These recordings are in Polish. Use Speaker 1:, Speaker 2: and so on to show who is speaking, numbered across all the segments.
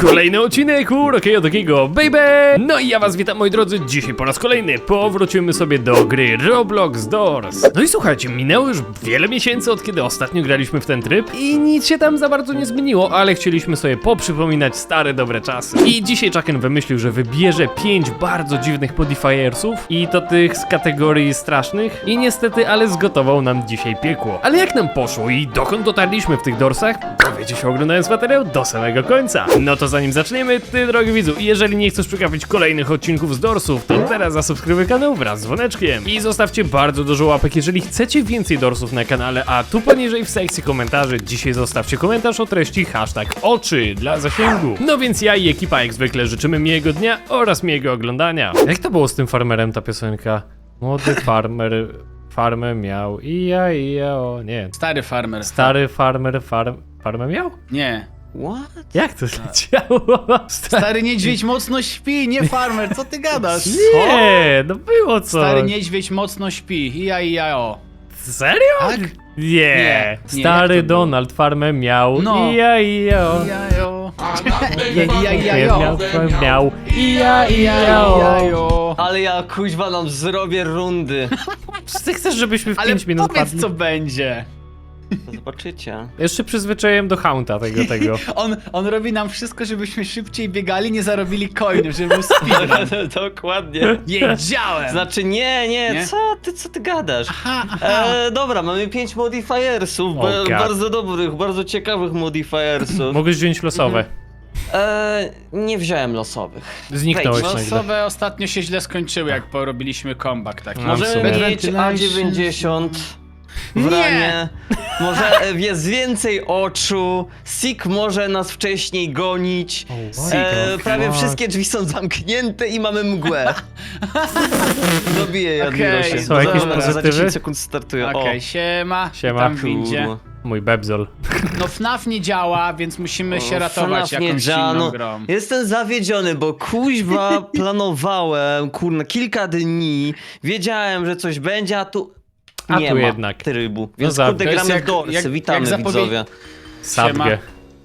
Speaker 1: Kolejny odcinek u Rockiego Takiego, baby! No i ja was witam moi drodzy, dzisiaj po raz kolejny powrócimy sobie do gry Roblox Doors. No i słuchajcie, minęło już wiele miesięcy od kiedy ostatnio graliśmy w ten tryb i nic się tam za bardzo nie zmieniło, ale chcieliśmy sobie poprzypominać stare dobre czasy. I dzisiaj Chucken wymyślił, że wybierze pięć bardzo dziwnych modifiersów i to tych z kategorii strasznych i niestety, ale zgotował nam dzisiaj piekło. Ale jak nam poszło i dokąd dotarliśmy w tych dorsach, dowiecie się oglądając materiał do samego końca. No to zanim zaczniemy, ty drogi widzu, jeżeli nie chcesz przegapić kolejnych odcinków z dorsów, to teraz zasubskrybuj kanał wraz z dzwoneczkiem. I zostawcie bardzo dużo łapek, jeżeli chcecie więcej dorsów na kanale, a tu poniżej w sekcji komentarzy dzisiaj zostawcie komentarz o treści hashtag oczy dla zasięgu. No więc ja i ekipa jak zwykle życzymy miłego dnia oraz miłego oglądania. Jak to było z tym farmerem ta piosenka? Młody farmer farmę miał i ja i ja o nie.
Speaker 2: Stary farmer.
Speaker 1: Stary farmer farm, farmę miał?
Speaker 2: Nie.
Speaker 3: What?
Speaker 1: Jak to leciało? Stary...
Speaker 2: Stary niedźwiedź mocno śpi, nie farmer, co ty gadasz?
Speaker 1: Nie, no było co.
Speaker 2: Stary niedźwiedź mocno śpi, i ja i ja o.
Speaker 1: Serio?
Speaker 2: Tak?
Speaker 1: Nie.
Speaker 2: Nie, nie,
Speaker 1: Stary
Speaker 2: jak to było?
Speaker 1: Donald farmę miał
Speaker 2: No.
Speaker 1: i ja i ja o.
Speaker 2: I ja. I ja i ja
Speaker 1: Nie,
Speaker 2: jo.
Speaker 1: miał, miał i ja i
Speaker 2: I ja
Speaker 1: o.
Speaker 3: Ale ja kuźwa nam zrobię rundy.
Speaker 1: Czy ty chcesz, żebyśmy w
Speaker 2: Ale
Speaker 1: 5 minut
Speaker 2: powiedz
Speaker 1: padli?
Speaker 2: co będzie.
Speaker 3: Zobaczycie.
Speaker 1: Jeszcze przyzwyczaiłem do haunta tego, tego.
Speaker 2: On, on robi nam wszystko, żebyśmy szybciej biegali, nie zarobili coinów, żeby był speedrun.
Speaker 3: Dokładnie.
Speaker 2: Wiedziałem!
Speaker 3: Znaczy nie, nie,
Speaker 2: Nie?
Speaker 3: co ty, co ty gadasz?
Speaker 2: Aha, aha.
Speaker 3: E, dobra, mamy pięć modifiersów,
Speaker 1: Oh
Speaker 3: ba-
Speaker 1: God.
Speaker 3: bardzo dobrych, bardzo ciekawych modifiersów.
Speaker 1: Mogłeś wziąć losowe.
Speaker 3: E, nie wziąłem losowych.
Speaker 1: Zniknąłeś
Speaker 3: Wejdź,
Speaker 1: nagle.
Speaker 2: Losowe ostatnio się źle skończyły, jak porobiliśmy comeback taki.
Speaker 3: Możemy
Speaker 1: sumie.
Speaker 3: mieć A90 w
Speaker 2: Nie.
Speaker 3: ranie. Może e, jest więcej oczu. Sik może nas wcześniej gonić. E, prawie wszystkie drzwi są zamknięte i mamy mgłę. Dobiję
Speaker 2: Okej.
Speaker 3: Jadmirosie.
Speaker 1: Są jakieś
Speaker 3: Dobra, Za
Speaker 1: pozytywy?
Speaker 3: 10 sekund startuję.
Speaker 2: Okej,
Speaker 3: O,
Speaker 2: siema.
Speaker 1: Siema.
Speaker 2: Tam windzie.
Speaker 1: Mój bebzol.
Speaker 2: No FNAF nie działa, więc musimy się ratować
Speaker 3: FNAF nie
Speaker 2: jakąś
Speaker 3: działa,
Speaker 2: inną
Speaker 3: no,
Speaker 2: grą.
Speaker 3: Jestem zawiedziony, bo kuźwa planowałem, kurna, kilka dni, wiedziałem, że coś będzie, a tu
Speaker 1: A
Speaker 3: nie
Speaker 1: tu
Speaker 3: ma
Speaker 1: jednak.
Speaker 3: trybu. Więc
Speaker 1: za-
Speaker 3: kurde, gramy
Speaker 2: jak-
Speaker 3: w dorsy,
Speaker 2: jak-
Speaker 3: witamy
Speaker 2: jak zapowie-
Speaker 3: widzowie.
Speaker 1: Sabgę.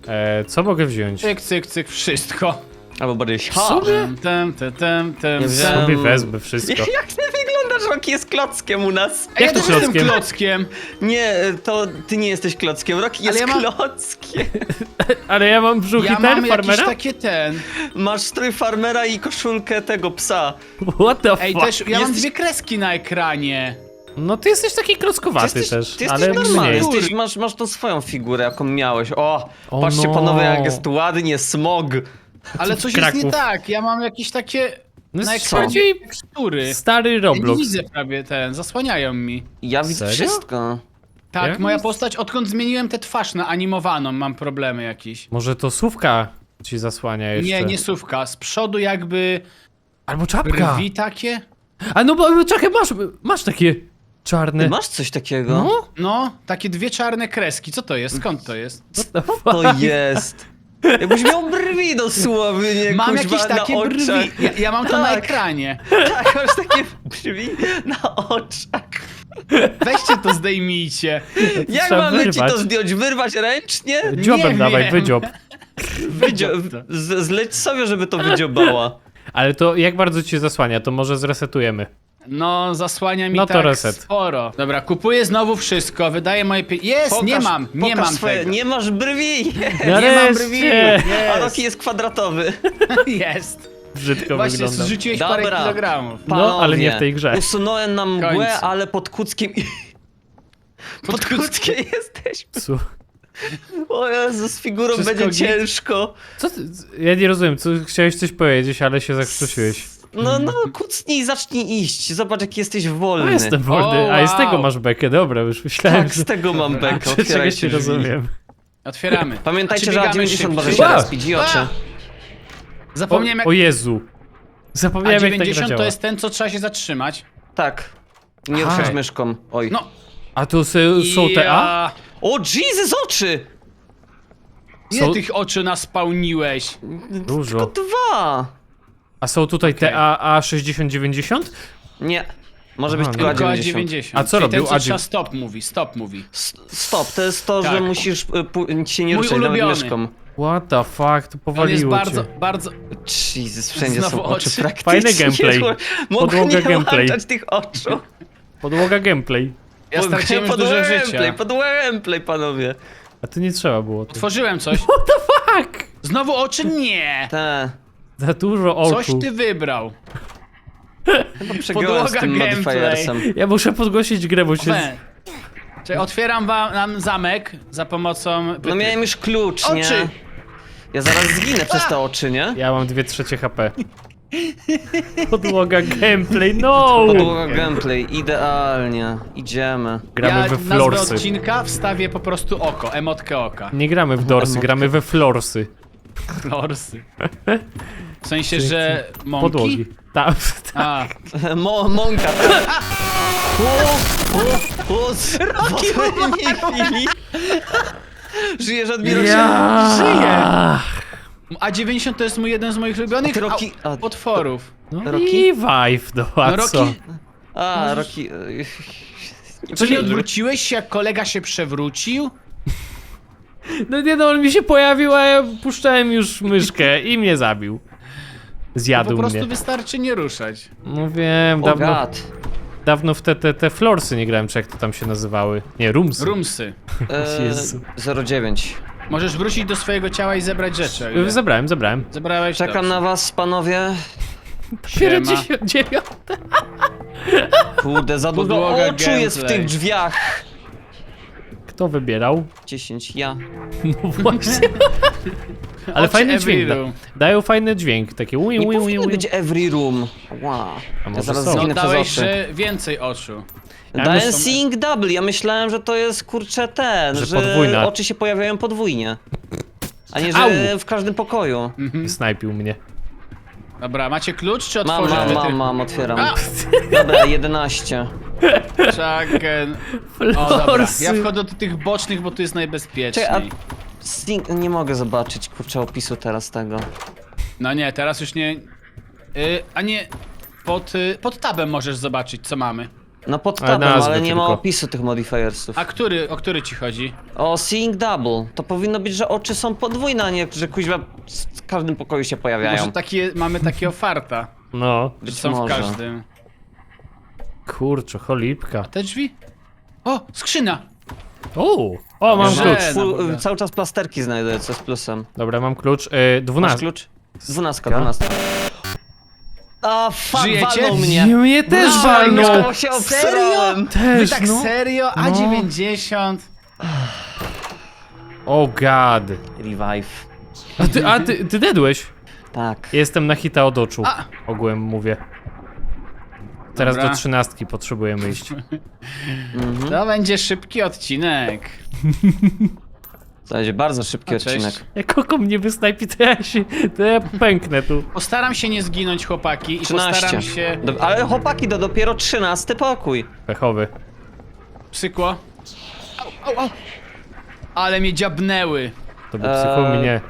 Speaker 1: E, co mogę wziąć?
Speaker 2: Cyk, cyk, cyk, wszystko.
Speaker 3: Albo bardziej ha!
Speaker 1: sumie?
Speaker 2: Tem, tem, tem, tem.
Speaker 3: Nie wziąłem.
Speaker 1: Sobie wezmę wszystko.
Speaker 3: Jak ty wyglądasz, Rocky jest klockiem u nas?
Speaker 2: A ja
Speaker 1: Jak to
Speaker 2: też jestem
Speaker 1: klockiem?
Speaker 2: klockiem.
Speaker 3: Nie, to ty nie jesteś klockiem,
Speaker 2: Ale
Speaker 3: jest
Speaker 2: ja mam-
Speaker 3: klockiem.
Speaker 1: Ale ja mam brzuch
Speaker 2: Ja
Speaker 1: i
Speaker 2: mam
Speaker 1: ten
Speaker 2: jakieś
Speaker 1: farmera?
Speaker 2: takie ten.
Speaker 3: Masz strój farmera i koszulkę tego psa.
Speaker 1: What the
Speaker 2: Ej,
Speaker 1: fuck?
Speaker 2: też, ja mam
Speaker 3: Jesteś-
Speaker 2: dwie kreski na ekranie.
Speaker 1: No ty jesteś taki klockowaty
Speaker 3: jesteś,
Speaker 1: też,
Speaker 3: ty jesteś
Speaker 1: ale
Speaker 3: normalny,
Speaker 1: mniej.
Speaker 3: jesteś, masz, masz tą swoją figurę, jaką miałeś. O,
Speaker 1: O
Speaker 3: patrzcie
Speaker 1: no.
Speaker 3: panowie, jak jest ładnie, smog.
Speaker 2: Ale coś jest
Speaker 1: Kraków.
Speaker 2: nie tak. Ja mam jakieś takie
Speaker 1: No
Speaker 2: na
Speaker 1: jest bardziej
Speaker 2: tekstury.
Speaker 1: stary
Speaker 2: Ja nie
Speaker 1: Roblox.
Speaker 2: widzę prawie ten, zasłaniają mi.
Speaker 3: Ja widzę
Speaker 1: Serio?
Speaker 3: wszystko.
Speaker 2: Tak,
Speaker 1: Ja
Speaker 2: moja
Speaker 1: nic-
Speaker 2: postać, odkąd zmieniłem tę twarz na animowaną, mam problemy jakieś.
Speaker 1: Może to słówka ci zasłania jeszcze.
Speaker 2: Nie, nie sówka. Z przodu jakby
Speaker 1: Albo czapka.
Speaker 2: brwi takie.
Speaker 1: A no bo czekaj, masz, masz takie czarne.
Speaker 3: Ty masz coś takiego?
Speaker 1: No?
Speaker 2: No, takie dwie czarne kreski. Co to jest? Skąd to jest?
Speaker 1: Fuck?
Speaker 3: To jest. Jakbyś miał brwi dosłownie,
Speaker 2: Mam
Speaker 3: kuźwa,
Speaker 2: jakieś takie
Speaker 3: na
Speaker 2: brwi.
Speaker 3: oczach.
Speaker 2: Ja, ja mam to na
Speaker 3: Tak.
Speaker 2: ekranie.
Speaker 3: Tak, masz takie brwi na oczach.
Speaker 2: Weźcie to zdejmijcie.
Speaker 3: Jak
Speaker 1: Trzeba
Speaker 3: mamy ci
Speaker 1: wyrwać.
Speaker 3: to zdjąć? Wyrwać ręcznie?
Speaker 1: Dziobem
Speaker 2: Nie
Speaker 1: dawaj,
Speaker 2: wiem.
Speaker 1: wydziob.
Speaker 3: Wydzio... z- Zleć sobie, żeby to wydziobała.
Speaker 1: Ale to jak bardzo ci zasłania, to może zresetujemy.
Speaker 2: No, zasłania mi
Speaker 1: No to
Speaker 2: tak
Speaker 1: reset.
Speaker 2: sporo. Dobra, kupuję znowu wszystko, wydaję moje pieniądze. Jest, nie
Speaker 3: Pokaż-
Speaker 2: mam, nie
Speaker 3: pokaż
Speaker 2: mam
Speaker 3: swoje...
Speaker 2: tego.
Speaker 3: Nie masz brwi!
Speaker 2: Nie mam brwi.
Speaker 1: Nareszcie!
Speaker 3: A
Speaker 2: Jest,
Speaker 3: Rocky jest kwadratowy.
Speaker 2: jest.
Speaker 1: Brzydko
Speaker 2: Właśnie
Speaker 1: wygląda.
Speaker 2: zrzuciłeś parę
Speaker 3: Dobra.
Speaker 2: kilogramów.
Speaker 1: No, ale nie w tej grze.
Speaker 3: Usunąłem nam
Speaker 2: W końcu.
Speaker 3: mgłę, ale pod kuckiem... Pod
Speaker 2: kuckiem.
Speaker 3: jesteśmy.
Speaker 1: Co?
Speaker 3: O Jezu, z figurą
Speaker 2: Wszystko
Speaker 3: będzie
Speaker 2: git?
Speaker 3: ciężko.
Speaker 1: Co ty? Ja nie rozumiem, co chciałeś coś powiedzieć, ale się zakrztusiłeś.
Speaker 3: No, no, kucnij i zacznij iść. Zobacz, jaki jesteś
Speaker 1: No
Speaker 3: wolny.
Speaker 1: jestem wolny,
Speaker 2: O,
Speaker 1: a i z tego
Speaker 2: wow.
Speaker 1: masz bekę, dobra, już myślałem,
Speaker 3: Tak,
Speaker 1: że...
Speaker 3: z tego mam bekę.
Speaker 1: Czego
Speaker 3: Otwierajcie
Speaker 1: się
Speaker 3: drzwi.
Speaker 1: rozumiem.
Speaker 2: Otwieramy.
Speaker 3: Pamiętajcie,
Speaker 2: Czy
Speaker 3: że
Speaker 2: biegamy
Speaker 3: A90 może
Speaker 2: szybciej?
Speaker 3: się raz idiocie.
Speaker 2: A! Zapomniałem
Speaker 1: O, o
Speaker 2: jak...
Speaker 1: Jezu.
Speaker 2: A
Speaker 1: Zapomniałem jak ta gra
Speaker 2: 90
Speaker 1: działa.
Speaker 2: to jest ten, co trzeba się zatrzymać.
Speaker 3: Tak. Nie
Speaker 1: Aha.
Speaker 3: ruszać myszką. Oj.
Speaker 2: No.
Speaker 1: A tu są te A?
Speaker 2: Ja...
Speaker 3: O, Jesus, oczy!
Speaker 2: Ile
Speaker 1: Są-
Speaker 2: tych oczu naspałniłeś?
Speaker 1: Dużo.
Speaker 3: Tylko dwa.
Speaker 1: A są tutaj te
Speaker 2: Okej.
Speaker 1: A, A60-90?
Speaker 3: Nie. Może
Speaker 1: Aha,
Speaker 3: być tylko
Speaker 2: Tylko
Speaker 3: A90.
Speaker 2: A90.
Speaker 1: A co
Speaker 2: Czyli
Speaker 1: robił
Speaker 2: ten, co
Speaker 1: A9?
Speaker 2: trzeba stop mówi, stop mówi.
Speaker 3: S- Stop, to jest to, że
Speaker 2: Tak.
Speaker 3: musisz y, pu- się nie
Speaker 2: Mój
Speaker 3: ruszać nawet
Speaker 2: ulubiony.
Speaker 3: myszką.
Speaker 1: What the fuck, to
Speaker 2: On jest
Speaker 1: powaliło
Speaker 2: bardzo,
Speaker 1: cię.
Speaker 2: bardzo...
Speaker 3: Jesus, wszędzie
Speaker 2: Znowu
Speaker 3: są oczy
Speaker 2: oczy.
Speaker 3: praktycznie.
Speaker 1: Fajny gameplay.
Speaker 3: Mogę
Speaker 1: Podłoga
Speaker 3: nie
Speaker 1: gameplay.
Speaker 3: włączać tych oczu.
Speaker 1: Podłoga gameplay.
Speaker 2: Ja straciłem już
Speaker 3: Podłoga
Speaker 2: dużo
Speaker 3: gameplay,
Speaker 2: życia.
Speaker 3: podłoga gameplay, panowie.
Speaker 1: A tu nie trzeba było. Tu.
Speaker 2: Tworzyłem coś.
Speaker 1: What the fuck?
Speaker 2: Znowu oczy? Nie!
Speaker 3: Tak.
Speaker 1: Za dużo
Speaker 2: Coś
Speaker 1: oczu.
Speaker 2: ty wybrał. Podłoga
Speaker 3: tym
Speaker 2: gameplay.
Speaker 3: modifiersem.
Speaker 1: Ja muszę podgłosić grę, bo się...
Speaker 2: Czyli otwieram wam nam zamek za pomocą...
Speaker 3: No miałem już klucz, nie?
Speaker 2: Oczy!
Speaker 3: Ja zaraz zginę przez te oczy, nie?
Speaker 1: Ja mam dwie trzecie HP. Podłoga gameplay, no!
Speaker 3: Podłoga gameplay, idealnie. Idziemy.
Speaker 1: Gramy
Speaker 2: ja
Speaker 1: we
Speaker 2: nazwę
Speaker 1: florsy.
Speaker 2: odcinka wstawię po prostu oko, emotkę oka.
Speaker 1: Nie gramy w dorsy, gramy we florsy.
Speaker 2: Florsy. W sensie, że mąki?
Speaker 1: Podłogi. Tak.
Speaker 2: A,
Speaker 3: Mo monka. O, o, o, z- w odpowiedniej chwili. Żyjesz, Admiro?
Speaker 1: Ja.
Speaker 2: A90 to jest mój jeden z moich ulubionych
Speaker 3: Rocky- a-
Speaker 2: potworów.
Speaker 1: No
Speaker 3: Rocky?
Speaker 1: i Vive, no a
Speaker 2: No
Speaker 1: co?
Speaker 2: Rocky,
Speaker 3: A, Roki...
Speaker 2: co nie odwróciłeś się, jak kolega się przewrócił?
Speaker 1: No nie no, on mi się pojawił, a ja puszczałem już myszkę i mnie zabił.
Speaker 2: Po
Speaker 1: Zjadł
Speaker 2: prostu
Speaker 1: mnie.
Speaker 2: wystarczy nie ruszać.
Speaker 1: No wiem,
Speaker 3: O
Speaker 1: dawno,
Speaker 3: gad.
Speaker 1: dawno w te, te, te florsy nie grałem, czy jak to tam się nazywały. Nie, roomsy.
Speaker 2: Rumsy.
Speaker 1: Jezu.
Speaker 3: E, 09.
Speaker 2: Możesz wrócić do swojego ciała i zebrać rzeczy. o ile-
Speaker 1: Zabrałem, zabrałem.
Speaker 2: Zebrałeś
Speaker 3: Czekam
Speaker 2: dobrze.
Speaker 3: na was, panowie.
Speaker 1: Dopiero
Speaker 2: Siema.
Speaker 1: 99.
Speaker 3: Kurde, za dużo
Speaker 2: Podłoga
Speaker 3: oczu jest w
Speaker 2: gameplay.
Speaker 3: tych drzwiach.
Speaker 1: Kto wybierał?
Speaker 3: 10, ja.
Speaker 1: No właśnie. Ale
Speaker 2: Oczy
Speaker 1: fajny
Speaker 2: every
Speaker 1: dźwięk. Da,
Speaker 2: room.
Speaker 1: dają fajny dźwięk, takie ui,
Speaker 3: Nie
Speaker 1: ui, ui,
Speaker 3: powinno
Speaker 1: ui.
Speaker 3: być every room. Wow.
Speaker 1: A
Speaker 3: Ja
Speaker 1: może
Speaker 3: zaraz
Speaker 1: są?
Speaker 2: No
Speaker 3: zginę przez
Speaker 2: dałeś,
Speaker 3: oczy.
Speaker 2: więcej oczu.
Speaker 1: Ja
Speaker 3: seeing double, ja myślałem, że to jest kurczę ten,
Speaker 1: Że
Speaker 3: że,
Speaker 1: podwójna.
Speaker 3: oczy się pojawiają podwójnie. A nie, że
Speaker 1: Au!
Speaker 3: w każdym pokoju.
Speaker 1: Snajpił mnie.
Speaker 2: Dobra, macie klucz, czy
Speaker 3: Mam, mam, mam, mam, otwieram.
Speaker 2: A!
Speaker 3: Dobra, 11.
Speaker 2: Czekaj. O dobra,
Speaker 1: Florsy.
Speaker 2: ja wchodzę do tych bocznych, bo tu jest najbezpieczniej.
Speaker 3: Czekaj, a... Seeing... Nie mogę zobaczyć, kurczę, opisu teraz tego.
Speaker 2: No nie, teraz już nie... Y, a nie... Pod, y, pod tabem możesz zobaczyć, co mamy.
Speaker 3: No pod
Speaker 1: Ale
Speaker 3: tabem,
Speaker 1: nazwy
Speaker 3: ale nie ma
Speaker 1: tylko.
Speaker 3: opisu tych modifiersów.
Speaker 2: A który, o który ci chodzi?
Speaker 3: O, seeing double. To powinno być, że oczy są podwójne, a nie, że kuźwa w każdym pokoju się pojawiają.
Speaker 2: Może takie, mamy takie farta,
Speaker 1: No.
Speaker 2: że
Speaker 3: Być
Speaker 2: są w
Speaker 3: może.
Speaker 2: każdym.
Speaker 1: Kurczę, cholipka.
Speaker 2: Te drzwi? O, skrzynia!
Speaker 1: O, o mam
Speaker 2: Że-
Speaker 1: klucz.
Speaker 3: Full,
Speaker 2: Boga.
Speaker 3: cały czas plasterki znajduję, co jest plusem.
Speaker 1: Dobra, mam klucz. Yy,
Speaker 3: Masz
Speaker 1: 12.
Speaker 3: klucz? Dwunastka, dwunastka. A fuck,
Speaker 2: Żyjecie?
Speaker 3: walnął mnie.
Speaker 1: Mnie też
Speaker 2: No,
Speaker 1: walnął.
Speaker 3: No, się obsrałem.
Speaker 2: Wy
Speaker 1: Też,
Speaker 2: tak
Speaker 1: no.
Speaker 2: serio?
Speaker 1: No.
Speaker 2: A90?
Speaker 1: O god.
Speaker 3: Revive.
Speaker 1: A ty, a ty, ty dedłeś?
Speaker 3: Tak.
Speaker 1: Jestem na hita od oczu.
Speaker 2: A.
Speaker 1: Ogółem mówię. Teraz
Speaker 2: Dobra.
Speaker 1: do trzynastki potrzebujemy iść.
Speaker 3: Mhm.
Speaker 2: To będzie szybki odcinek.
Speaker 3: To będzie bardzo szybki
Speaker 2: A, cześć.
Speaker 3: odcinek.
Speaker 1: Jak oko mnie wysnajpi, to ja się, to ja pęknę tu.
Speaker 2: Postaram się nie zginąć, chłopaki, i
Speaker 3: 13.
Speaker 2: postaram się...
Speaker 3: Do, ale chłopaki, to dopiero 13 pokój.
Speaker 1: Pechowy.
Speaker 2: Psykło. Au, au, au. Ale mnie dziabnęły.
Speaker 1: To by psycho
Speaker 3: Eee,
Speaker 1: mnie.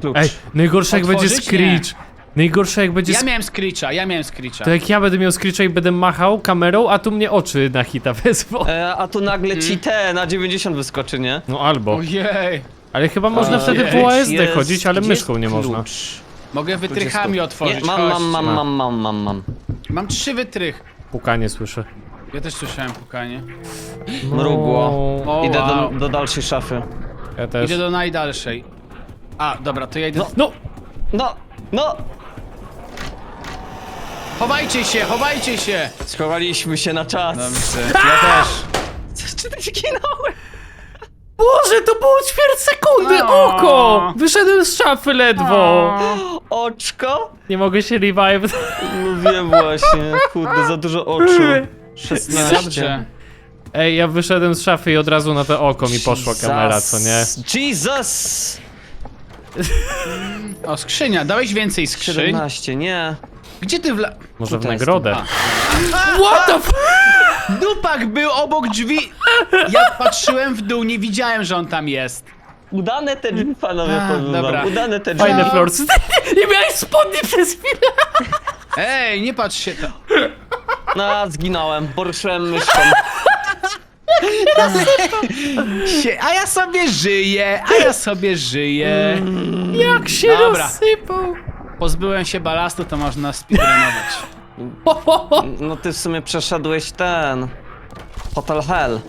Speaker 3: Klucz.
Speaker 1: Ej, najgorsze jak będzie
Speaker 2: Otworzyć? Nie.
Speaker 1: screech. Najgorsze jak będzie
Speaker 2: Ja miałem screecha, ja miałem screecha.
Speaker 1: To jak ja będę miał screecha i będę machał kamerą, a tu mnie oczy na hita wezwą.
Speaker 3: E, a tu nagle
Speaker 2: Mm.
Speaker 3: ci te na 90 wyskoczy, nie?
Speaker 1: No albo.
Speaker 2: Ojej.
Speaker 1: Ale chyba można
Speaker 3: Eee,
Speaker 1: wtedy po ASD
Speaker 3: Jest-
Speaker 1: chodzić, ale
Speaker 3: gdzie
Speaker 1: myszką
Speaker 3: jest
Speaker 1: nie można.
Speaker 3: klucz?
Speaker 2: Mogę wytrychami
Speaker 3: Nie,
Speaker 2: otworzyć,
Speaker 3: mam, mam,
Speaker 2: chodźcie.
Speaker 3: mam, mam, mam, mam, mam.
Speaker 2: Mam trzy wytrych.
Speaker 1: Pukanie słyszę.
Speaker 2: Ja też słyszałem pukanie.
Speaker 3: Mrugło.
Speaker 2: O,
Speaker 3: Idę
Speaker 2: wow.
Speaker 3: do, do dalszej szafy.
Speaker 1: Ja też.
Speaker 2: Idę do najdalszej. A, dobra, to ja idę...
Speaker 3: No.
Speaker 1: No!
Speaker 3: No, no!
Speaker 2: Chowajcie się, chowajcie się!
Speaker 3: Schowaliśmy się na czas.
Speaker 2: Dobrze, ja też.
Speaker 3: Czy ty zginąłeś?
Speaker 1: Boże, to było ćwierć sekundy!
Speaker 2: O.
Speaker 1: Oko! Wyszedłem z szafy ledwo!
Speaker 3: Oczko?
Speaker 1: Nie mogę się revive.
Speaker 3: No wiem właśnie, kurde, za dużo oczu. 16.
Speaker 2: Dobrze.
Speaker 1: Ej, ja wyszedłem z szafy i od razu na to oko mi poszła kamera, co nie?
Speaker 3: Jesus!
Speaker 2: O, skrzynia, dałeś więcej skrzyń.
Speaker 3: 17, nie.
Speaker 2: Gdzie ty wla...
Speaker 1: Może w
Speaker 3: Tutaj
Speaker 1: nagrodę. What the f...
Speaker 2: Dupak był obok drzwi! Ja patrzyłem w dół, nie widziałem, że on tam jest.
Speaker 3: Udane te drzwi, panowie,
Speaker 2: A,
Speaker 3: powiem
Speaker 2: dobra.
Speaker 3: wam. Udane te drzwi.
Speaker 1: Fajne florsy. Nie miałeś spodni przez chwilę.
Speaker 2: Ej, nie patrz się tam.
Speaker 3: No, zginąłem, poruszyłem myszką.
Speaker 2: A ja sobie żyję, a ja sobie żyję.
Speaker 1: Jak się
Speaker 2: Dobra.
Speaker 1: rozsypał!
Speaker 2: Pozbyłem się balastu, to można speedrunować.
Speaker 3: No ty w sumie przeszedłeś ten... Hotel Hell.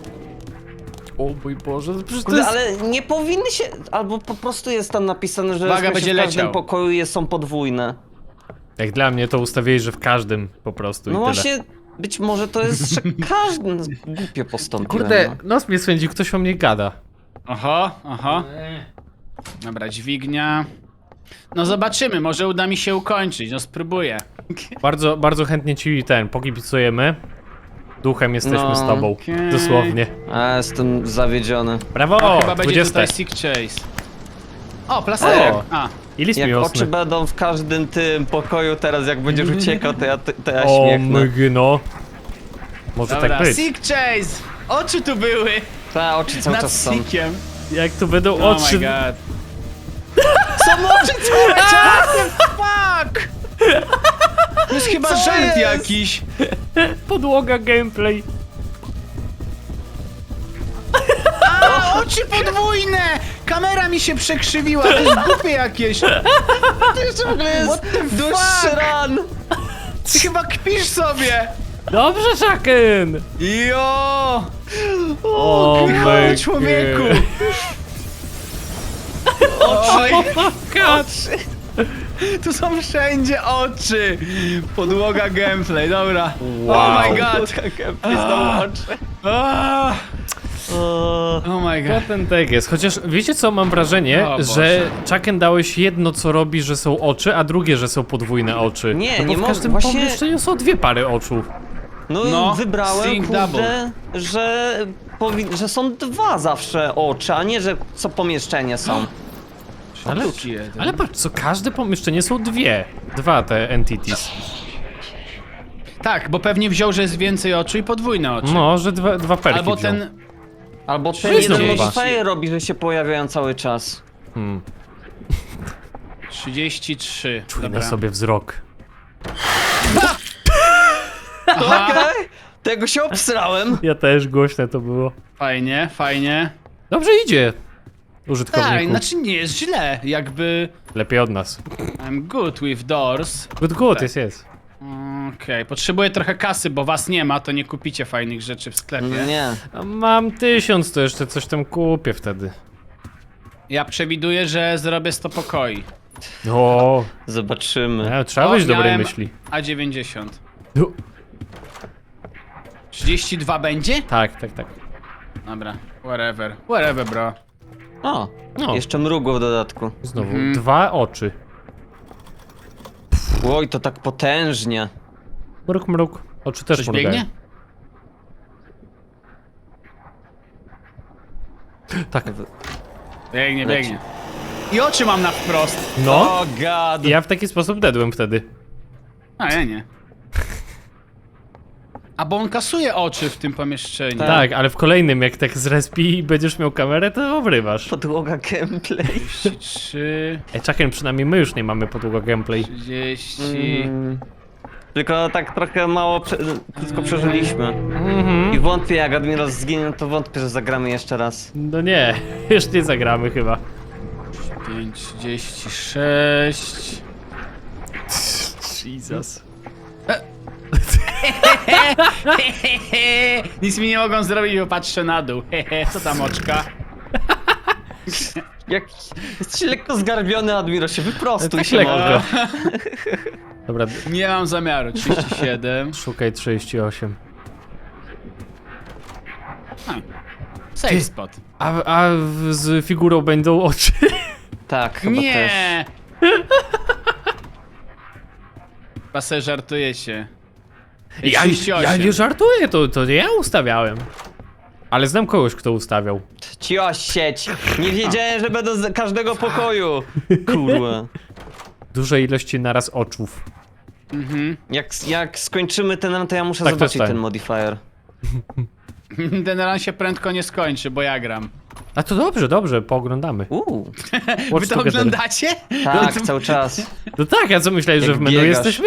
Speaker 1: O mój Boże, przecież to
Speaker 3: Kurde,
Speaker 1: jest...
Speaker 3: ale nie powinny się... Albo po prostu jest tam napisane, że
Speaker 2: Uwaga,
Speaker 3: w sensie
Speaker 2: będzie
Speaker 3: w każdym
Speaker 2: leciał.
Speaker 3: pokoju jest, są podwójne.
Speaker 1: Jak dla mnie to ustawiłeś, że w każdym po prostu
Speaker 3: No
Speaker 1: i tyle.
Speaker 3: właśnie, być może to jest, że każdy no, głupio postąpiłem.
Speaker 1: Kurde,
Speaker 3: no.
Speaker 1: nos mnie swędzi, ktoś o mnie gada.
Speaker 2: Oho, oho. Dobra, dźwignia. No zobaczymy, może uda mi się ukończyć, no spróbuję.
Speaker 1: Bardzo, bardzo chętnie ci ten, pokibicujemy. Duchem jesteśmy
Speaker 3: No,
Speaker 1: z tobą,
Speaker 2: okej.
Speaker 1: dosłownie.
Speaker 3: A, jestem zawiedziony.
Speaker 1: Brawo,
Speaker 2: O, chyba będzie
Speaker 1: 20.
Speaker 2: tutaj Sick Chase. O, plasterek!
Speaker 1: O.
Speaker 2: A,
Speaker 1: I list
Speaker 3: Jak
Speaker 1: miłosny.
Speaker 3: oczy będą w każdym tym pokoju teraz, jak będziesz uciekał, to ja, to ja
Speaker 1: O
Speaker 3: śmiechnę.
Speaker 1: mygy, no. Może
Speaker 2: dobra,
Speaker 1: tak być.
Speaker 2: Sick Chase! Oczy tu były!
Speaker 3: Ta, oczy cały
Speaker 2: Nad
Speaker 3: czas są.
Speaker 2: Sickiem.
Speaker 1: Jak tu będą
Speaker 2: Oh
Speaker 1: oczy...
Speaker 2: my god. Są oczy cały czas! Fuck! To jest chyba
Speaker 3: Co
Speaker 2: żart
Speaker 3: jest?
Speaker 2: jakiś.
Speaker 1: Podłoga gameplay.
Speaker 2: A, oczy podwójne! Kamera mi się przekrzywiła, to jest głupie jakieś.
Speaker 3: To jeszcze w ogóle jest
Speaker 2: the
Speaker 3: dłuższy
Speaker 2: fuck?
Speaker 3: ran.
Speaker 2: Ty chyba kpisz sobie!
Speaker 1: Dobrze, Shaken!
Speaker 2: Jo!
Speaker 1: O my
Speaker 2: chory człowieku! Oj,
Speaker 1: God.
Speaker 2: tu są wszędzie oczy! Podłoga gameplay, dobra.
Speaker 1: Wow.
Speaker 2: Oh my god!
Speaker 3: Znowu oczy.
Speaker 2: Ah,
Speaker 3: O,
Speaker 2: Oh my god.
Speaker 1: Co ten tek jest? Chociaż wiecie co, mam wrażenie,
Speaker 2: O Boże.
Speaker 1: że Chucken dałeś jedno co robi, że są oczy, a drugie, że są podwójne oczy.
Speaker 3: Nie,
Speaker 1: no bo
Speaker 3: nie
Speaker 1: w
Speaker 3: mo-
Speaker 1: każdym
Speaker 3: właśnie-
Speaker 1: pomieszczeniu są dwie pary oczu.
Speaker 3: No,
Speaker 2: No,
Speaker 3: wybrałem,
Speaker 2: sync
Speaker 3: kurde, że, powi- że są dwa zawsze oczy, a nie, że co pomieszczenie są.
Speaker 1: Ale,
Speaker 2: jeden.
Speaker 1: ale patrz, co każde pomieszczenie są dwie. Dwa te entities.
Speaker 2: Tak, bo pewnie wziął, że jest więcej oczu i podwójne oczy.
Speaker 1: No, że dwa, dwa perki
Speaker 2: Albo
Speaker 1: wziął.
Speaker 2: ten...
Speaker 3: Albo ten
Speaker 1: Wszystko
Speaker 3: jeden
Speaker 1: chyba.
Speaker 3: modifier robi, że się pojawiają cały czas.
Speaker 1: Hmm,
Speaker 2: 33.
Speaker 1: czujny
Speaker 2: Dobra.
Speaker 1: sobie wzrok.
Speaker 3: Okej, tego się obsrałem.
Speaker 1: Ja też głośne to było.
Speaker 2: fajnie, fajnie.
Speaker 1: Dobrze idzie.
Speaker 2: Tak,
Speaker 1: Użytkowniku.
Speaker 2: znaczy nie jest źle. Jakby...
Speaker 1: Lepiej od nas.
Speaker 2: I'm good with doors.
Speaker 1: Good, good,
Speaker 2: Tak.
Speaker 1: jest, jest.
Speaker 2: Okej, potrzebuję trochę kasy, bo was nie ma, to nie kupicie fajnych rzeczy w sklepie.
Speaker 3: Nie.
Speaker 1: A mam tysiąc, to jeszcze coś tam kupię wtedy.
Speaker 2: Ja przewiduję, że zrobię 100 pokoi.
Speaker 1: O,
Speaker 3: Zobaczymy.
Speaker 1: e, trzeba
Speaker 2: O,
Speaker 1: być dobrej
Speaker 2: miałem
Speaker 1: myśli.
Speaker 2: A90.
Speaker 1: No,
Speaker 2: 32 będzie?
Speaker 1: tak, tak, tak.
Speaker 2: Dobra, whatever. Whatever, bro.
Speaker 3: O,
Speaker 1: No.
Speaker 3: jeszcze mrugło w dodatku.
Speaker 1: Znowu,
Speaker 2: Mhm.
Speaker 1: dwa oczy.
Speaker 3: Oj, to tak potężnie.
Speaker 1: Mruk, mruk. Oczy też
Speaker 2: Coś
Speaker 1: mrugają.
Speaker 2: biegnie?
Speaker 1: Tak.
Speaker 2: Biegnie,
Speaker 3: Leci.
Speaker 2: biegnie. I oczy mam na wprost.
Speaker 1: No,
Speaker 3: O god.
Speaker 1: ja w taki sposób dedłem wtedy.
Speaker 2: A ja nie. A bo on kasuje oczy w tym pomieszczeniu.
Speaker 3: Tak.
Speaker 1: Tak, ale w kolejnym, jak tak zrespi i będziesz miał kamerę, to obrywasz.
Speaker 3: Podłoga gameplay.
Speaker 2: 33,
Speaker 1: Ej, czekaj, przynajmniej my już nie mamy podłoga gameplay.
Speaker 2: 30.
Speaker 3: Mm. Tylko tak trochę mało, prze krótko przeżyliśmy.
Speaker 1: Mhm.
Speaker 3: I wątpię, jak Admiral zginie, to wątpię, że zagramy jeszcze raz.
Speaker 1: No nie, już nie zagramy chyba.
Speaker 2: 5, 36.
Speaker 1: Jesus.
Speaker 2: Nic mi nie mogą zrobić, bo patrzę na dół. Hehe, co tam oczka?
Speaker 3: Jak jesteś lekko zgarbiony, Admiro, się wyprostuj
Speaker 1: Tak
Speaker 3: się
Speaker 1: lekko.
Speaker 3: może.
Speaker 1: Dobra,
Speaker 2: Nie mam zamiaru. 37.
Speaker 1: szukaj 38.
Speaker 2: Safe spot.
Speaker 1: A, a w- z figurą będą oczy.
Speaker 3: Tak, chyba też.
Speaker 2: Nie! Chyba se żartujecie.
Speaker 1: Ja,
Speaker 2: 38.
Speaker 1: ja nie żartuję, to, to nie ja ustawiałem. Ale znam kogoś, kto ustawiał.
Speaker 3: Cio, sieć. Nie wiedziałem, że będą z każdego pokoju. Kurwa.
Speaker 1: Duże ilości naraz oczów.
Speaker 2: Mhm.
Speaker 3: Jak, jak skończymy ten run, to ja muszę
Speaker 1: Tak, to
Speaker 3: zobaczyć ten
Speaker 1: ten.
Speaker 3: modifier.
Speaker 2: Ten run się prędko nie skończy, bo ja gram.
Speaker 1: A to dobrze, dobrze, pooglądamy.
Speaker 3: Uuu,
Speaker 1: Watch
Speaker 2: Wy to
Speaker 1: together.
Speaker 2: oglądacie?
Speaker 3: tak,
Speaker 2: to-
Speaker 3: cały czas.
Speaker 1: No tak, a co myślałeś, że
Speaker 3: Jak
Speaker 1: w menu
Speaker 3: biegasz.
Speaker 1: jesteśmy?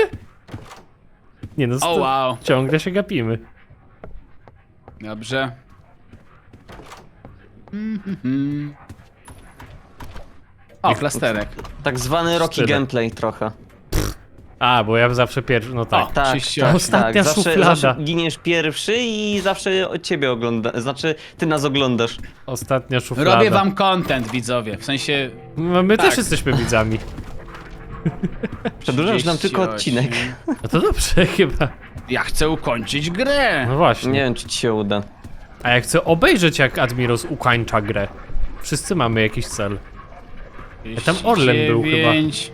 Speaker 1: Nie no,
Speaker 2: O
Speaker 1: to
Speaker 2: wow.
Speaker 1: ciągle się gapimy.
Speaker 2: Dobrze. Mhm. O, plasterek.
Speaker 3: Tak zwany Rocky gameplay trochę.
Speaker 1: A, bo ja zawsze pierwszy, no tak.
Speaker 2: O.
Speaker 3: Tak,
Speaker 2: 38.
Speaker 3: tak,
Speaker 1: Ostatnia
Speaker 3: tak. Zawsze,
Speaker 1: szuflada.
Speaker 3: zawsze giniesz pierwszy i zawsze od ciebie ogląda, znaczy ty nas oglądasz.
Speaker 1: Ostatnia szuflada.
Speaker 2: Robię wam content, widzowie. W sensie...
Speaker 1: No, my
Speaker 2: Tak.
Speaker 1: też jesteśmy widzami.
Speaker 3: Przedłużasz nam tylko
Speaker 2: 38.
Speaker 3: odcinek.
Speaker 1: No to dobrze chyba.
Speaker 2: Ja chcę ukończyć grę.
Speaker 1: No właśnie.
Speaker 3: Nie wiem, czy ci się uda.
Speaker 1: A ja chcę obejrzeć jak Admiros ukończa grę. Wszyscy mamy jakiś cel. tam Orlen był chyba.
Speaker 2: 39.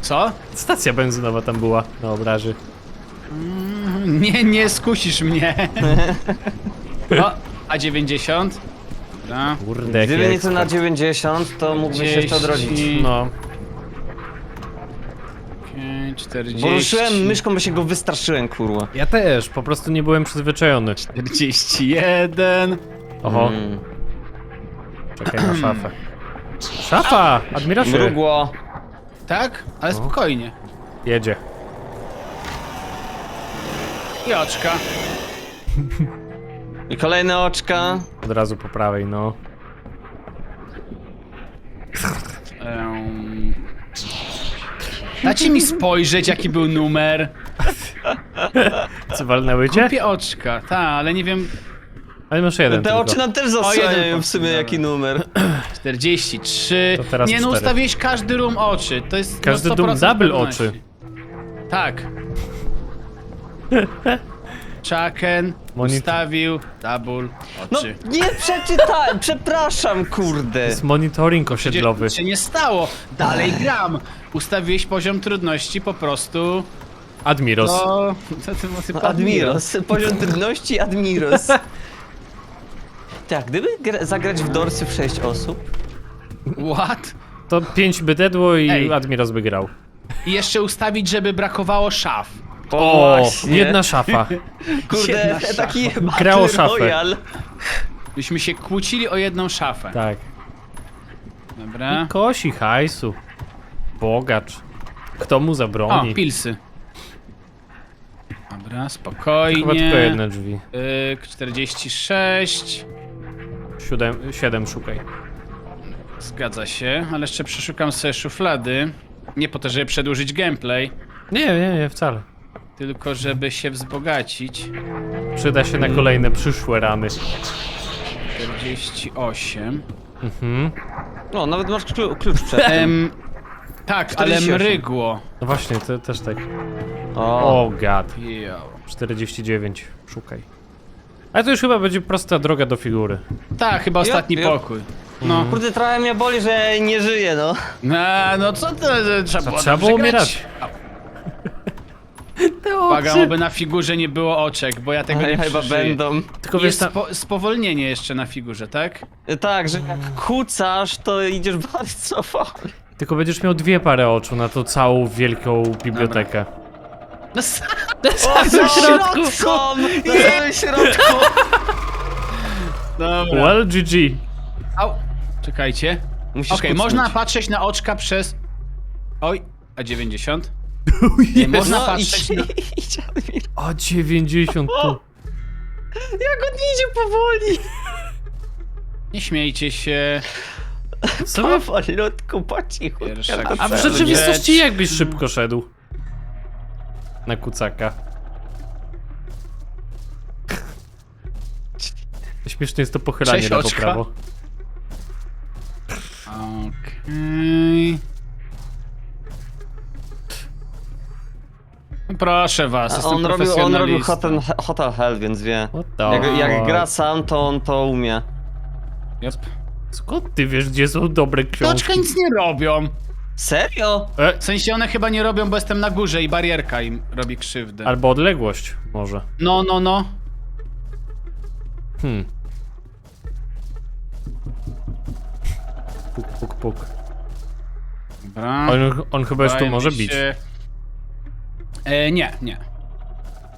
Speaker 2: Co?
Speaker 1: Stacja benzynowa tam była na obraży.
Speaker 2: Nie, nie skusisz mnie. O, a 90? Dobra.
Speaker 1: Kurde,
Speaker 3: Gdyby nie to na
Speaker 1: ekspert.
Speaker 3: 90, to mógłbyś się jeszcze odrodzić.
Speaker 2: 40,
Speaker 1: No.
Speaker 2: Okej, 40.
Speaker 3: Bo ruszyłem myszką, bo się go wystraszyłem, kurwa.
Speaker 1: Ja też, po prostu nie byłem przyzwyczajony.
Speaker 2: 41.
Speaker 1: Oho,
Speaker 3: Mm.
Speaker 1: czekaj na szafę. Szafa! Admirasie!
Speaker 3: Mrugło.
Speaker 2: Tak? Ale spokojnie.
Speaker 1: Jedzie.
Speaker 2: I oczka.
Speaker 3: I kolejne oczka.
Speaker 1: Od razu po prawej, no.
Speaker 2: Um... Dajcie mi spojrzeć, jaki był numer.
Speaker 1: Co, walnęły cię?
Speaker 2: Kupię oczka, tak, ale nie wiem.
Speaker 1: Ale masz jeden
Speaker 3: Te
Speaker 1: tylko.
Speaker 3: oczy nam też
Speaker 2: jeden
Speaker 3: zasłaniają w
Speaker 2: po-
Speaker 3: sumie
Speaker 2: dobra.
Speaker 3: jaki numer.
Speaker 2: 43.
Speaker 1: To teraz
Speaker 2: nie no,
Speaker 1: cztery.
Speaker 2: ustawiłeś każdy room oczy. To jest.
Speaker 1: Każdy
Speaker 2: no,
Speaker 1: room
Speaker 2: 100%
Speaker 1: double
Speaker 2: pewności.
Speaker 1: oczy.
Speaker 2: Tak. Chaken
Speaker 1: Monitor.
Speaker 2: ustawił double
Speaker 3: No
Speaker 2: oczy.
Speaker 3: nie przeczytałem, przepraszam, kurde.
Speaker 1: To jest monitoring
Speaker 2: Gdzie
Speaker 1: osiedlowy.
Speaker 2: się nie stało. Dalej gram. Ustawiłeś poziom trudności po prostu.
Speaker 1: Admiros.
Speaker 2: To. to, to, to, to
Speaker 3: Admiros, poziom trudności Admiros. Tak, gdyby gra- zagrać w Dorsy w 6 osób,
Speaker 2: What?
Speaker 1: To 5 by dedło i
Speaker 2: Ej.
Speaker 1: Admiros by grał.
Speaker 2: I jeszcze ustawić, żeby brakowało szaf.
Speaker 1: O,
Speaker 3: właśnie.
Speaker 1: jedna szafa.
Speaker 3: kurde,
Speaker 2: jedna
Speaker 3: taki
Speaker 1: Grało
Speaker 3: Battle
Speaker 1: szafę.
Speaker 3: Royale.
Speaker 2: Byśmy się kłócili o jedną szafę.
Speaker 1: Tak.
Speaker 2: Dobra.
Speaker 1: Kosi hajsu. Bogacz. Kto mu
Speaker 2: O,
Speaker 1: zabroni?
Speaker 2: pilsy. Dobra,
Speaker 1: Chyba
Speaker 2: spokojnie.
Speaker 1: tylko jedne drzwi.
Speaker 2: Yk, 46.
Speaker 1: Siedem, siedem szukaj.
Speaker 2: Zgadza się, ale jeszcze przeszukam sobie szuflady. Nie po to, żeby przedłużyć gameplay,
Speaker 1: Nie, nie, nie, wcale.
Speaker 2: Tylko żeby się wzbogacić.
Speaker 1: Przyda się na kolejne przyszłe rany.
Speaker 2: 48.
Speaker 1: Mhm.
Speaker 3: No, nawet masz klu klucz przed tym.
Speaker 2: Em, tak, ale
Speaker 3: 48.
Speaker 2: mrygło.
Speaker 1: No właśnie, to też tak.
Speaker 3: O,
Speaker 1: O, gad.
Speaker 2: Jo.
Speaker 1: 49. Szukaj. Ale to już chyba będzie prosta droga do figury.
Speaker 2: Tak, chyba ostatni
Speaker 3: yep.
Speaker 2: pokój. No.
Speaker 3: kurde, trochę mnie boli, że nie żyję, no.
Speaker 2: No, no co to, że trzeba było
Speaker 1: trzeba było umierać. Te
Speaker 2: Uwaga, oby na figurze nie było oczek, bo ja tego
Speaker 3: Ale
Speaker 2: nie
Speaker 3: chyba
Speaker 2: przeżyję.
Speaker 3: będą.
Speaker 1: Tylko wiesz,
Speaker 2: Jest
Speaker 1: tam,
Speaker 2: spo, spowolnienie jeszcze na figurze, tak?
Speaker 3: Tak, że jak kucasz, to idziesz bardzo wolno.
Speaker 1: tylko będziesz miał dwie pary oczu na tą całą wielką bibliotekę.
Speaker 2: No, s-
Speaker 3: O, w środku! Na samym środku!
Speaker 2: Dobra.
Speaker 1: Well, GG.
Speaker 2: Au. Czekajcie.
Speaker 3: Musisz
Speaker 2: Okej,
Speaker 3: kucnąć.
Speaker 2: można patrzeć na oczka przez... Oj, a 90? Nie, można
Speaker 3: No
Speaker 2: patrzeć na...
Speaker 1: O, 90 tu.
Speaker 3: Jak on idzie powoli!
Speaker 2: Nie śmiejcie się.
Speaker 1: Sumie,
Speaker 3: Powolutku, po cichu.
Speaker 2: Pierwsza
Speaker 1: a w
Speaker 2: Rzecz.
Speaker 1: rzeczywistości jakbyś szybko szedł? Na kucaka. Śmieszne jest to pochylanie
Speaker 2: Cześć,
Speaker 1: lewo
Speaker 2: oczka.
Speaker 1: prawo.
Speaker 2: Okej. Proszę was, jestem
Speaker 3: on robił, on robił. Hotel, Hotel Hell, więc wie.
Speaker 1: What the
Speaker 3: Jak, jak
Speaker 1: fuck?
Speaker 3: gra sam, to on to umie.
Speaker 2: Yep.
Speaker 1: Skąd ty wiesz, gdzie są dobre książki?
Speaker 2: oczka nic nie robią.
Speaker 3: Serio?
Speaker 1: E,
Speaker 2: W sensie one chyba nie robią, bo jestem na górze i barierka im robi krzywdę.
Speaker 1: albo odległość, może.
Speaker 2: No, no, no.
Speaker 1: Hmm. Puk, puk, puk.
Speaker 2: Dobra.
Speaker 1: On, on chyba już tu
Speaker 2: Wydaje
Speaker 1: może
Speaker 2: mi
Speaker 1: bić.
Speaker 2: się- E, nie, nie.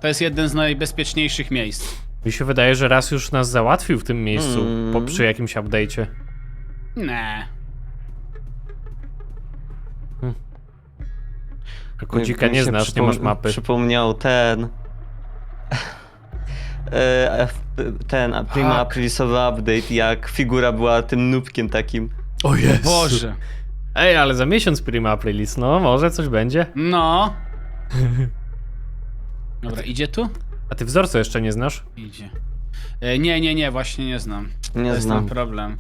Speaker 2: To jest jeden z najbezpieczniejszych miejsc.
Speaker 1: Mi się wydaje, że raz już nas załatwił w tym miejscu,
Speaker 3: Mm.
Speaker 1: po, przy jakimś update'cie.
Speaker 2: Nie.
Speaker 1: A Kodzika
Speaker 3: Mi
Speaker 1: nie
Speaker 3: się
Speaker 1: znasz, nie
Speaker 3: przypom-
Speaker 1: masz mapy.
Speaker 3: Przypomniał ten... E, F- ten a Prima
Speaker 2: Tak.
Speaker 3: Aprilisowy update, jak figura była tym nubkiem takim.
Speaker 1: O Jezu.
Speaker 2: Boże.
Speaker 1: Ej, ale za miesiąc Prima Aprilis, no może coś będzie.
Speaker 2: No. Dobra, idzie tu?
Speaker 1: A ty wzorcu jeszcze nie znasz?
Speaker 2: Idzie. E, nie, nie, nie, właśnie nie znam.
Speaker 3: Nie
Speaker 2: to jest
Speaker 3: znam.
Speaker 2: ten problem.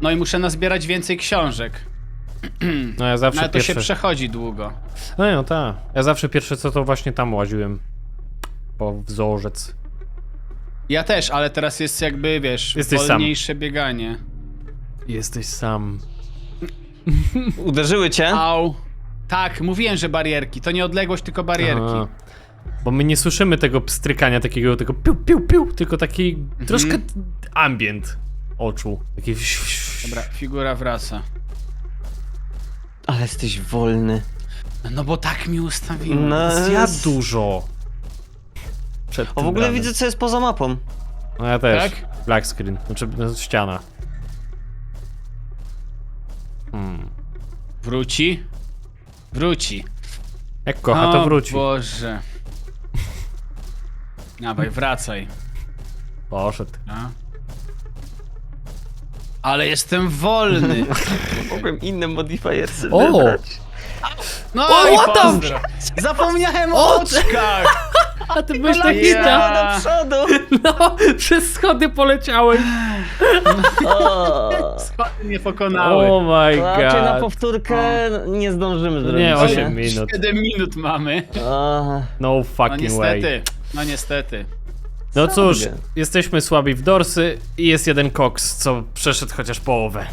Speaker 2: No i muszę nazbierać więcej książek.
Speaker 1: No ja
Speaker 2: No
Speaker 1: zawsze
Speaker 2: ale to
Speaker 1: pierwsze...
Speaker 2: się przechodzi długo.
Speaker 1: No no tak. Ja zawsze pierwsze co to właśnie tam łaziłem. Po wzorzec.
Speaker 2: Ja też, ale teraz jest jakby, wiesz,
Speaker 1: Jesteś sam.
Speaker 2: wolniejsze bieganie.
Speaker 1: Jesteś sam.
Speaker 3: Uderzyły cię?
Speaker 2: Au. Tak, mówiłem, że barierki. To nie odległość, tylko barierki.
Speaker 1: Aha. Bo my nie słyszymy tego pstrykania takiego, tego piu, piu, piu, tylko taki
Speaker 2: Mhm.
Speaker 1: troszkę ambient oczu. Taki...
Speaker 2: Dobra, figura wraca.
Speaker 3: Ale jesteś wolny.
Speaker 2: No bo tak mi ustawiło.
Speaker 3: No,
Speaker 1: Zjadł dużo. Przed
Speaker 3: O,
Speaker 1: tym
Speaker 3: w ogóle
Speaker 1: ranem.
Speaker 3: widzę, co jest poza mapą.
Speaker 1: No ja też.
Speaker 2: Tak?
Speaker 1: Black screen. Znaczy no, ściana. Hmm.
Speaker 2: Wróci? Wróci.
Speaker 1: Jak kocha, to
Speaker 2: O
Speaker 1: wróci.
Speaker 2: Boże. Dawaj, wracaj.
Speaker 1: Poszedł.
Speaker 2: A? Ale jestem wolny.
Speaker 3: Mogłem inne modifiersy
Speaker 1: O!
Speaker 3: wybrać.
Speaker 2: No
Speaker 1: O,
Speaker 2: i
Speaker 1: what the-
Speaker 2: pozdro. Zapomniałem o
Speaker 1: O,
Speaker 2: oczkach.
Speaker 1: A ty byłeś
Speaker 2: taki. Ja
Speaker 3: do przodu!
Speaker 1: No, przez schody poleciałeś.
Speaker 3: O,
Speaker 2: Schody mnie pokonały.
Speaker 1: Oh my
Speaker 3: raczej na
Speaker 1: god.
Speaker 3: powtórkę nie zdążymy zrobić.
Speaker 1: Nie,
Speaker 3: nie?
Speaker 1: 8 minut.
Speaker 2: 7 minut mamy.
Speaker 1: No
Speaker 2: No
Speaker 1: fucking way.
Speaker 2: niestety. No niestety.
Speaker 1: No cóż,
Speaker 3: Sądzę.
Speaker 1: jesteśmy słabi w dorsy i jest jeden koks, co przeszedł chociaż połowę.